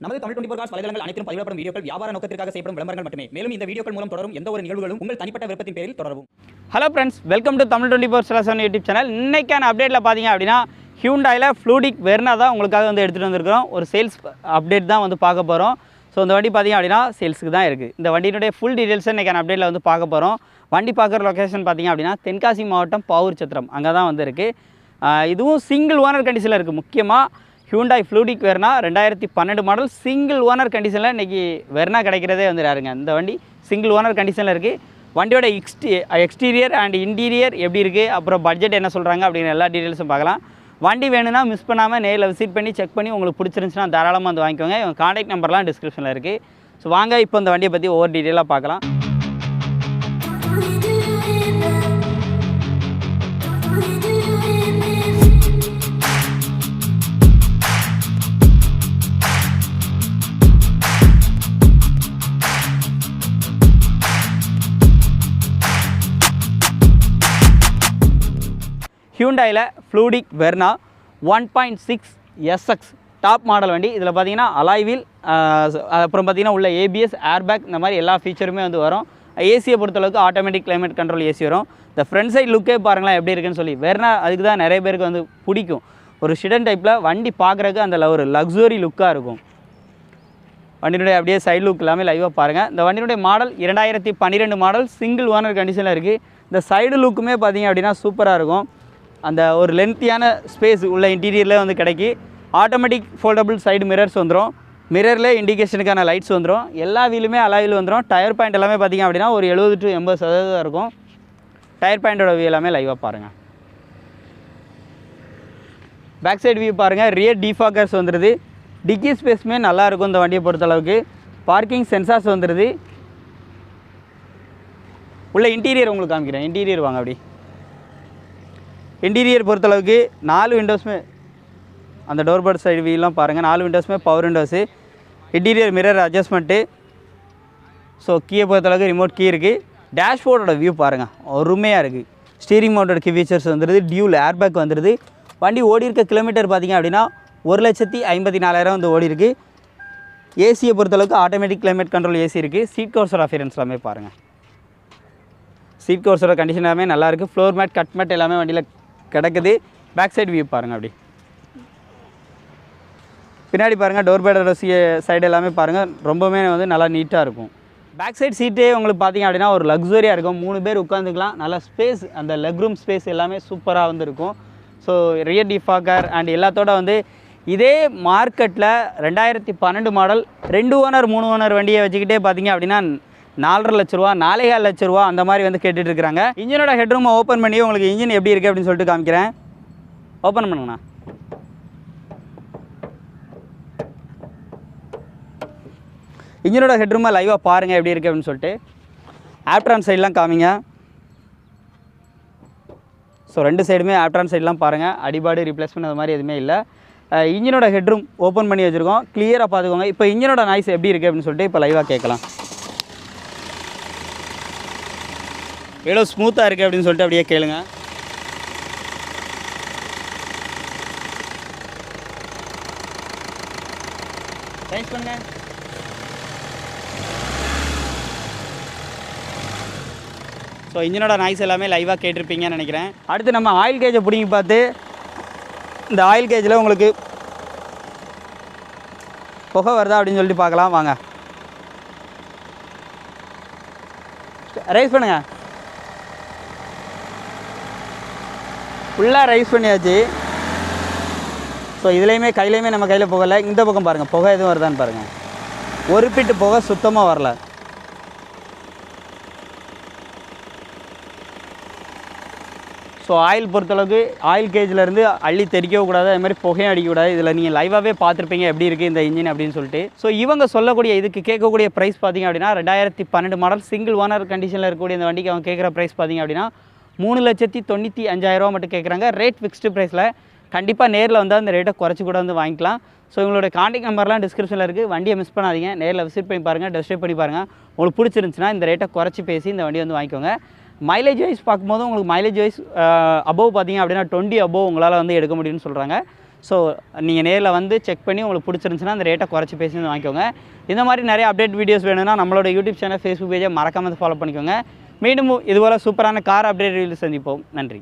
நமது Tamil twenty cos வலைதளங்கள் அனைத்தும் பதிவிடப்படும் வீடியோக்கள் வியாபார நோக்கத்திற்காக செய்யப்படும் விளம்பரங்கள் மட்டுமே. மேலும் இந்த வீடியோக்கள் மூலம் தொடரும் எந்த ஒரு நிகழ்வுகளும் உங்கள் தனிப்பட்ட விருப்பத்தின் பேரில் தொடரும் hello friends welcome to Tamil twenty four selection YouTube channel இன்னைக்கான அப்டேட்டில் பார்த்தீங்க அப்படின்னா ஹியூண்டாயில் ஃப்ளூடிக் வெர்னா தான் உங்களுக்காக வந்து எடுத்துகிட்டு வந்திருக்கிறோம். ஒரு சேல்ஸ் அப்டேட் தான் வந்து பார்க்க போகிறோம் ஸோ இந்த வண்டி பார்த்தீங்க அப்படின்னா சேல்ஸுக்கு தான் இருக்குது இந்த வண்டியினுடைய ஃபுல் டீட்டெயில்ஸ் இன்றைக்கான அப்டேட்டில் வந்து பார்க்க போகிறோம் வண்டி பார்க்குற லொக்கேஷன் பார்த்தீங்க அப்படின்னா தென்காசி மாவட்டம் பாவூர் சத்திரம் அங்கே தான் வந்து இருக்குது இதுவும் சிங்கிள் ஓனர் கண்டிஷனில் இருக்குது முக்கியமாக ஹியூண்டாய் ஃப்ளூடிக் வெர்னா ரெண்டாயிரத்தி பன்னெண்டு மாடல் சிங்கிள் ஓனர் கண்டிஷனில் இன்றைக்கி வெர்னா கிடைக்கிறதே வந்துடாருங்க இந்த வண்டி சிங்கிள் ஓனர் கண்டிஷனில் இருக்குது வண்டியோட எக்ஸ்டி எக்ஸ்டீரியர் அண்ட் இன்டீரியர் எப்படி இருக்குது அப்புறம் பட்ஜெட் என்ன சொல்கிறாங்க அப்படிங்கிற எல்லா டீட்டெயில்ஸும் பார்க்கலாம். வண்டி வேணும்னா மிஸ் பண்ணாமல் நேரில் விசிட் பண்ணி செக் பண்ணி உங்களுக்கு பிடிச்சிருந்துச்சுன்னா தாராளமாக வந்து வாங்கிக்கோங்க. இவங்க காண்டாக்ட் நம்பர்லாம் டிஸ்கிரிப்ஷனில் இருக்குது ஸோ வாங்க இப்போ இந்த வண்டியை பற்றி ஒவ்வொரு டீட்டெயிலாக பார்க்கலாம். ஹியூண்டாயில் fluidic Verna one point six SX top model வண்டி. இதில் பார்த்தீங்கன்னா அலாய்வில் அப்புறம் பார்த்தீங்கன்னா உள்ள ஏபிஎஸ் ஏர்பேக் இந்த மாதிரி எல்லா ஃபீச்சருமே வந்து வரும். ஏசியை பொறுத்தளவுக்கு ஆட்டோமேட்டிக் கிளைமேட் கண்ட்ரோல் ஏசி வரும். இந்த ஃப்ரண்ட் சைட் லுக்கே பாருங்களேன் எப்படி இருக்குன்னு சொல்லி. வெர்னா அதுக்கு தான் நிறைய பேருக்கு வந்து பிடிக்கும். ஒரு ஷிடன் டைப்பில் வண்டி பார்க்குறக்கு அந்த ஒரு லக்ஸுரி லுக்காக இருக்கும். வண்டியினுடைய அப்படியே சைடு லுக் எல்லாமே லைவாக பாருங்கள் இந்த வண்டியினுடைய மாடல் இரண்டாயிரத்தி பன்னிரெண்டு மாடல் சிங்கிள் ஓனர் கண்டிஷனில் இருக்குது இந்த சைடு லுக்குமே பார்த்தீங்க அப்படின்னா சூப்பராக இருக்கும். அந்த ஒரு லென்த்தியான ஸ்பேஸ் உள்ள இன்டீரியரில் வந்து கிடைக்கி ஆட்டோமேட்டிக் ஃபோல்டபுள் சைடு மிரர்ஸ் வந்துடும் மிரரில் இண்டிகேஷனுக்கான லைட்ஸ் வந்துடும் எல்லா வீலுமே அலாயில் வந்துடும் டயர் பாயிண்ட் எல்லாமே பார்த்தீங்க அப்படின்னா ஒரு எழுபது டு எண்பது சதவீதம் இருக்கும். டயர் பாயிண்டோட வியூ எல்லாமே லைவாக பாருங்கள் பேக் சைடு வியூ பாருங்கள் ரியர் டிஃபாக்கர்ஸ் வந்துடுது டிக்கி ஸ்பேஸுமே நல்லாயிருக்கும் இந்த வண்டியை பொறுத்தளவுக்கு பார்க்கிங் சென்சார்ஸ் வந்துடுது உள்ள இன்டீரியர் உங்களுக்கு காமிக்கிறேன். இன்டீரியர் வாங்க அப்படி. இன்டீரியர் பொறுத்தளவுக்கு நாலு விண்டோஸுமே அந்த டோர் டோர்பர்ட் சைடு வீலாம் பாருங்கள் நாலு விண்டோஸுமே power windows interior mirror adjustment so கீயை பொறுத்தளவுக்கு ரிமோட் கீ இருக்குது டேஷ்போர்டோட வியூ பாருங்கள் அருமையாக இருக்குது ஸ்டீரிங் மவுண்டட் கீ ஃபீச்சர்ஸ் வந்துடுது டியூல் ஏர்பேக் வந்துடுது வண்டி ஓடி இருக்க கிலோமீட்டர் பார்த்தீங்க அப்படின்னா ஒரு லட்சத்தி ஐம்பத்தி நாலாயிரம் வந்து ஓடி இருக்குது ஏசியை பொறுத்தளவுக்கு ஆட்டோமேட்டிக் கிளைமேட் கண்ட்ரோல் ஏசி இருக்குது சீட் கோர்ஸோட அஃபியரன்ஸ் எல்லாமே பாருங்கள் சீட் கோர்ஸோட கண்டிஷன் எல்லாமே நல்லாயிருக்கு ஃப்ளோர் மேட் கட் மேட் எல்லாமே வண்டியில் கிடக்குது. பேக் சைடு வியூ பாருங்கள் அப்படி. பின்னாடி பாருங்கள் டோர் பேடர் சைடு எல்லாமே பாருங்கள் ரொம்பவுமே வந்து நல்லா நீட்டாக இருக்கும். பேக் சைட் சீட்டே உங்களுக்கு பார்த்தீங்க அப்படின்னா ஒரு லக்ஸுரியாக இருக்கும். மூணு பேர் உட்காந்துக்கலாம் நல்லா ஸ்பேஸ் அந்த லெக் ரூம் ஸ்பேஸ் எல்லாமே சூப்பராக வந்து இருக்கும். ஸோ ரியர் டிஃபாக்கர் அண்ட் எல்லாத்தோட வந்து இதே மார்க்கெட்டில் ரெண்டாயிரத்தி பன்னெண்டு மாடல் ரெண்டு ஓனர் மூணு ஓனர் வண்டியை வச்சுக்கிட்டே பார்த்தீங்க அப்படின்னா நாலரை லட்ச ரூபா நாலேகால் லட்ச ரூபா அந்த மாதிரி வந்து கேட்டுட்டு இருக்கிறாங்க இன்ஜினோட ஹெட்ரூமை ஓப்பன் பண்ணி உங்களுக்கு இன்ஜின் எப்படி இருக்குது அப்படின்னு சொல்லிட்டு காமிக்கிறேன். ஓப்பன் பண்ணுங்கண்ணா. இன்ஜினோட ஹெட்ரூமை லைவாக பாருங்கள் எப்படி இருக்குது அப்படின்னு சொல்லிட்டு. ஆப்ட்ரான் சைட்லாம் காமிங்க. ஸோ ரெண்டு சைடுமே ஆப்ட்ரான் சைட்லாம் பாருங்கள் அடிபாடு ரிப்ளேஸ்மெண்ட் அது மாதிரி எதுவுமே இல்லை. இன்ஜினோட ஹெட்ரூம் ஓப்பன் பண்ணி வச்சுருக்கோம். கிளியராக பார்த்துக்கோங்க. இப்போ இன்ஜினோட நாய்ஸ் எப்படி இருக்குது அப்படின்னு சொல்லிட்டு இப்போ லைவாக கேட்கலாம். எவ்வளோ ஸ்மூத்தாக இருக்குது அப்படின்னு சொல்லிட்டு அப்படியே கேளுங்க. ரைஸ் பண்ணுங்க ஸோ இன்ஜினோட நாய்ஸ் எல்லாமே லைவாக கேட்டிருப்பீங்கன்னு நினைக்கிறேன். அடுத்து நம்ம ஆயில் கேஜை பிடிங்கி பார்த்து இந்த ஆயில் கேஜில் உங்களுக்கு புகை வருதா அப்படின்னு சொல்லிட்டு பார்க்கலாம். வாங்க. ரைஸ் பண்ணுங்கள் ஃபுல்லாக ரைஸ் பண்ணியாச்சு. ஸோ இதுலேயுமே கையிலையுமே நம்ம கையில் புகலை இந்த பக்கம் பாருங்கள் புகை எதுவும் வருதான்னு பாருங்கள் ஒரு பிட்டு புகை சுத்தமாக வரல. ஸோ ஆயில் பொறுத்தளவுக்கு ஆயில் கேஜிலேருந்து அள்ளி தெறிக்கவும் கூடாது. அது மாதிரி புகையும் அடிக்கக்கூடாது இதில் நீங்கள் லைவாகவே பார்த்துருப்பீங்க எப்படி இருக்குது இந்த இன்ஜின் அப்படின்னு சொல்லிட்டு. ஸோ இவங்க சொல்லக்கூடிய இதுக்கு கேட்கக்கூடிய ப்ரைஸ் பார்த்தீங்க அப்படின்னா ரெண்டாயிரத்தி பன்னெண்டு மாடல் சிங்கிள் ஓனர் கண்டிஷனில் இருக்கக்கூடிய இந்த வண்டிக்கு அவங்க கேட்குற ப்ரைஸ் பார்த்தீங்க அப்படின்னா மூணு லட்சத்தி தொண்ணூற்றி அஞ்சாயிரரூவா மட்டும் கேட்குறாங்க ரேட் ஃபிக்ஸ்டு ப்ரைஸில் கண்டிப்பாக நேரில் வந்து அந்த ரேட்டை குறைச்சி கூட வந்து வாங்கிக்கலாம். ஸோ உங்களோட காண்டாக்ட் நம்பர்லாம் டிஸ்கிரிப்ஷனில் இருக்குது வண்டியை மிஸ் பண்ணாதீங்க. நேரில் விசிட் பண்ணி பாருங்கள் டெஸ்ட் பண்ணி பாருங்கள் உங்களுக்கு பிடிச்சிருந்துச்சுன்னா இந்த ரேட்டை குறைச்சி பேசி இந்த வண்டி வந்து வாங்கிக்கோங்க. மைலேஜ் வைஸ் பார்க்கும்போது உங்களுக்கு மைலேஜ் வைஸ் அபோவ் பார்த்தீங்க அப்படின்னா டுவெண்ட்டி அபோவ் உங்களால் வந்து எடுக்க முடியும்னு சொல்கிறாங்க ஸோ நீங்கள் நேரில் வந்து செக் பண்ணி உங்களுக்கு பிடிச்சிருந்துச்சுன்னா அந்த ரேட்டை குறைச்சி பேசி வந்து வாங்கிக்கோங்க. இந்த மாதிரி நிறைய அப்டேட் வீடியோஸ் வேணும்னா நம்மளோட யூடியூப் சேனல் ஃபேஸ்புக் பேஜை மறக்காமல் ஃபாலோ பண்ணிக்கோங்க. மீண்டும் இதுபோல் சூப்பரான கார் அப்டேட் வீடியோ சந்திப்போம். நன்றி.